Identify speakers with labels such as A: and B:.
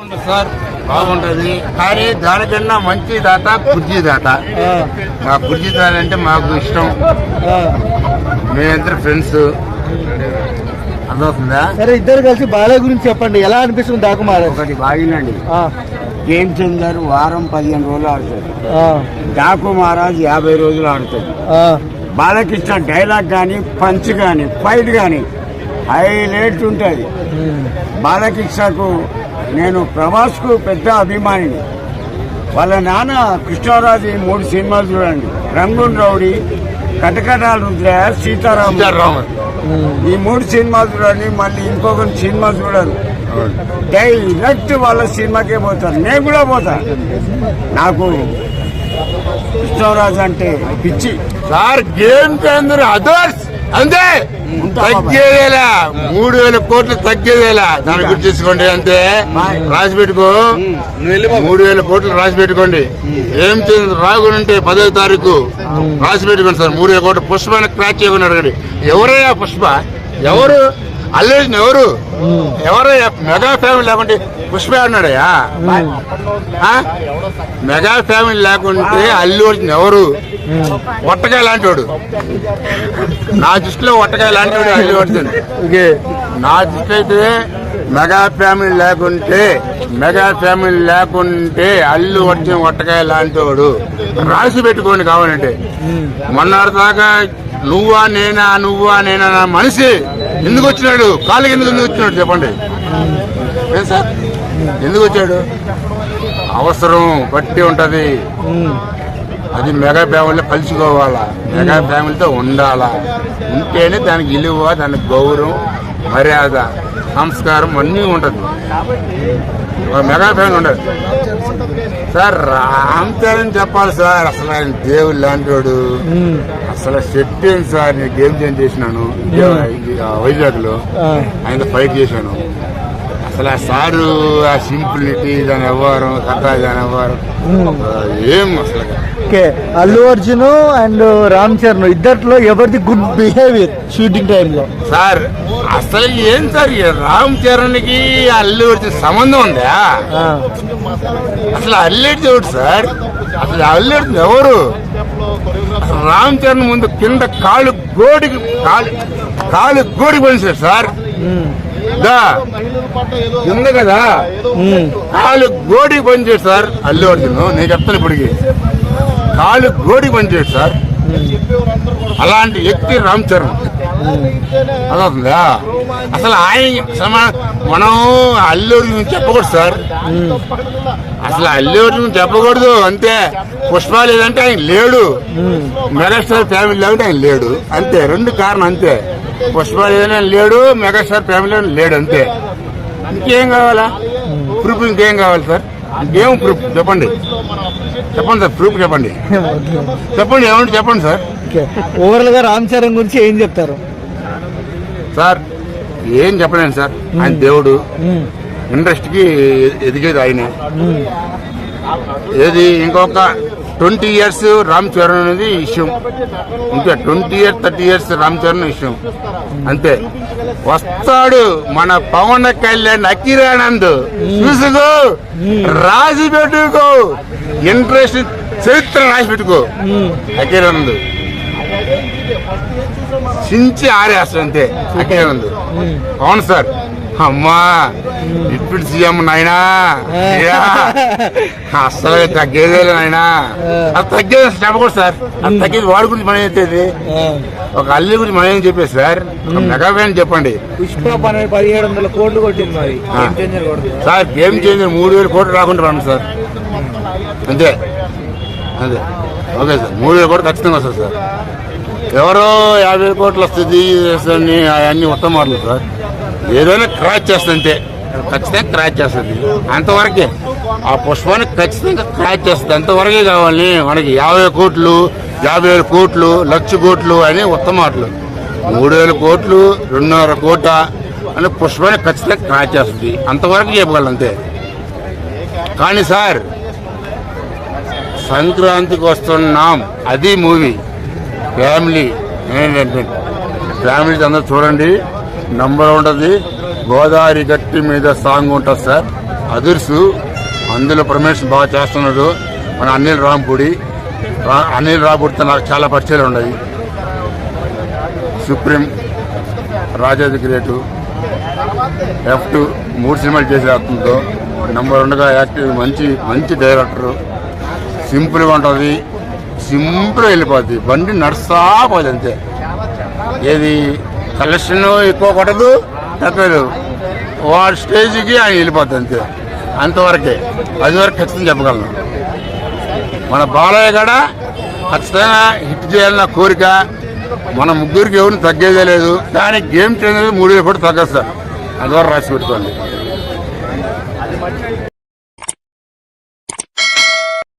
A: Sir. బాగుంటది. కానీ దానికన్నా మంచి దాత కుర్జీ దాత.
B: ఆ,
A: మా కుర్జీ దాత అంటే మాకు ఇష్టం. మేమిద్దరు ఫ్రెండ్స్. అర్థమవుతుందా
B: సరే ఇద్దరు కలిసి బాలయ్య గురించి చెప్పండి. ఎలా అనిపిస్తుంది డాకు మహారాజ్
C: ఒకటి బాగినండి. గేమ్ చేంజర్ వారం పదిహేను రోజులు ఆడుతాడు. డాకు మహారాజ్ యాభై రోజులు ఆడుతాడు. బాలకృష్ణ డైలాగ్ కానీ పంచ్ కానీ ఫైట్ కానీ హైలైట్ ఉంటుంది బాలకృష్ణకు నేను ప్రభాస్కు పెద్ద అభిమానిని. వాళ్ళ నాన్న కృష్ణరాజు ఈ మూడు సినిమాలు చూడండి. రంగున్ రౌడీ కటకటాల సీతారాం. ఈ మూడు సినిమాలు చూడండి మళ్ళీ ఇంకొక సినిమా చూడరు. డైరెక్ట్ వాళ్ళ సినిమాకే పోతారు. నేను కూడా పోతా. నాకు కృష్ణరాజు అంటే పిచ్చి.
A: Sir game others. అంతే? తగ్గేదేలా. మూడు వేల కోట్లు తగ్గేదేలా. దాని గురించి తీసుకోండి అంతే. రాసి పెట్టుకో. మూడు వేల కోట్లు రాసి పెట్టుకోండి. ఏం రాగుంటే పదో తారీఖు రాసి పెట్టుకోండి సార్. మూడు వేల కోట్లు పుష్పాన్ని క్రాచ్ చేయకుండా అడగండి. ఎవరయ్యా పుష్ప? ఎవరు? అల్లేసిన ఎవరు? ఎవరయ్యా? మెగా ఫ్యామిలీ లేకుంటే పుష్ప అన్నాడయ్యా? ఆ? మెగా ఫ్యామిలీ లేకుంటే అల్లు అర్జున్ ఎవరు? ఒట్టకాయ లాంటివాడు నా దృష్టిలో ఒట్టకాయ లాంటివాడు అల్లు
B: ఓకే.
A: నా దృష్టి అయితే మెగా ఫ్యామిలీ లేకుంటే మెగా ఫ్యామిలీ లేకుంటే అల్లు అర్జున్ ఒట్టకాయ లాంటివాడు రాసి పెట్టుకోండి కావాలంటే. మొన్నటి దాకా నువ్వా నేనా నువ్వా నేనా నా మనిషి ఎందుకు వచ్చినాడు? కాళ్ళకి ఎందుకు ఎందుకు వచ్చినాడు చెప్పండి. ఏం సార్? ఎందుకు వచ్చాడు? అవసరం బట్టి ఉంటది. అది మెగా ఫ్యామిలీలో కలుసుకోవాలా? మెగా ఫ్యామిలీతో ఉండాలా? ఉంటేనే దానికి విలువ దానికి గౌరవం మర్యాద సంస్కారం అన్నీ ఉంటుంది. మెగా ఫ్యామిలీ ఉండదు. సార్ రామ్ చరణ్ చెప్పాలి సార్. అసలు ఆయన దేవుడు లాంటివాడు అసలు ఏంటి సార్? నేను గేమ్ చేంజ్ చేసినాను. వైజాగ్లో
B: ఆ,
A: ఆయన ఫైట్ చేశాను. అసలు ఆ సారు ఆ సింప్లిటీ దాని వ్యవహారం కథ దాని ఆ, ఏం అసలు?
B: ఓకే అల్లు అర్జున్ అండ్ రామ్ చరణ్ ఇద్దట్లో ఎవరిది గుడ్ బిహేవియర్ షూటింగ్ టైంలో
A: సార్ అసలు ఏం సార్? రామ్ చరణ్కి అల్లు అర్జున్ సంబంధం ఉందా? అసలు అల్లు అర్జున్ ఎవరు సార్? అసలు అల్లు అర్జున్ ఎవరు? రామ్ చరణ్ ముందు కింద కాలు గోడికి కాలు కాలు గోడికి పనిచారు సార్. కదా. ఉంది కదా. కాలు గోడి పనిచేడు సార్. అల్లు అర్జున్ నేను చెప్తాను ఇప్పటికి. కాలు గోడి పనిచేడు సార్. అలాంటి వ్యక్తి రామ్ చరణ్. అదవుతుందా అసలు ఆయన సమ- మనం అల్లు అర్జున్ చెప్పకూడదు సార్. అసలు అల్లు అర్జున్ చెప్పకూడదు అంతే. పుష్ప లేదంటే ఆయన లేడు. మెగాస్టార్ ఫ్యామిలీ లేదంటే ఆయన లేడు. అంతే రెండు కారణం అంతే. పుష్ప లేదని ఆయన లేడు మెగాస్టార్ ఫ్యామిలీ లేడు అంతే. ఇంకేం కావాలా? ప్రూఫ్ ఇంకేం కావాలి సార్? ఇంకేం ప్రూఫ్? చెప్పండి. చెప్పండి సార్ ప్రూఫ్ చెప్పండి. చెప్పండి ఏమంటే చెప్పండి సార్.
B: ఓవరాల్గా రామ్ చరణ్ గురించి ఏం చెప్తారు?
A: సార్ ఏం చెప్పలేను సార్. ఆయన దేవుడు. ఇండస్ట్రీకి ఎదిగేది ఆయనే. ఏది ఇంకొక ట్వంటీ ఇయర్స్ రామ్ చరణ్ అనేది విషయం ఇంకా twenty years thirty years Ram Charan ఇష్యం. అంతే. వస్తాడు మన పవన్ కళ్యాణ్ అఖిరానంద్ చూసుకో రాసి పెట్టుకో. ఇంట్రెస్ట్ చరిత్ర రాసి పెట్టుకో. అఖిరానంద్ చించి ఆరేస్తాడు అంతే అఖిరానంద్ అవును సార్. అమ్మా ఇప్పుడు సీఎం నాయనా. యా. అస్సలు తగ్గేదే నాయనా. అది తగ్గేది అసలు చెప్పకూడదు సార్. అది తగ్గేది వాడి గురించి మనం చెప్పేది. ఒక అల్లి గురించి మనం ఏం చెప్పేది సార్. మెగా ఫ్యాన్ చెప్పండి.
B: పదిహేడు వందల కోట్లు కొట్టింది మరి.
A: సార్ గేమ్ చేంజర్ మూడు వేల కోట్లు రాకుండా రండి సార్. అంతే. అదే ఓకే సార్. మూడు వేల కోట్లు ఖచ్చితంగా వస్తుంది సార్. ఎవరో యాభై కోట్లు వస్తుంది అవన్నీ ఉత్తమ మాటలు సార్. ఏదైనా క్రాచ్ చేస్తుంది అంతే ఖచ్చితంగా క్రాచ్ చేస్తుంది. అంతవరకే ఆ పుష్పాన్ని ఖచ్చితంగా క్రాచ్ చేస్తుంది. అంతవరకే కావాలి మనకి యాభై కోట్లు యాభై వేల కోట్లు లక్ష కోట్లు అని ఉత్తమాటలు మూడు వేల కోట్లు రెండున్నర కోట అని పుష్పాన్ని ఖచ్చితంగా క్రాచ్ చేస్తుంది. అంతవరకు చెప్పగలను అంతే. కానీ సార్ సంక్రాంతికి వస్తున్నాం. అది మూవీ. ఫ్యామిలీ ఫ్యామిలీ అందరూ చూడండి. నంబర్ ఉంటుంది. గోదావరి గట్టి మీద సాంగ్ ఉంటుంది సార్. అదుర్సు అందులో ప్రమేషన్ బాగా చేస్తున్నాడు. మన అనిల్ రాంపూడి. రా- అనిల్ రాంపూడితో నాకు చాలా పరిచయాలు ఉన్నాయి. సుప్రీం రాజాది గ్రేటు ఎఫ్ టూ మూడు సినిమాలు చేసే అతనితో. నెంబర్ ఉండగా యాక్టివ్ మంచి మంచి డైరెక్టర్. సింపుల్గా ఉంటుంది. సింపుల్ వెళ్ళిపోద్ది. బండి నడుస్తా పోదు అంతే. ఏది? కలెక్షన్ ఎక్కువ కొట్టదు తప్పదు. లేదు. వాడి స్టేజ్కి ఆయన వెళ్ళిపోతుంది అంతే. అంతవరకే. అది వరకు ఖచ్చితంగా చెప్పగలను. మన బాలయ్య కూడా ఖచ్చితంగా హిట్ చేయాలన్న కోరిక మన ముగ్గురికి ఎవరిని తగ్గేదే లేదు. కానీ గేమ్ చేంజ్ మూడు వేలు కూడా తగ్గదు సార్. అందువరకు రాసి పెట్టుకోండి.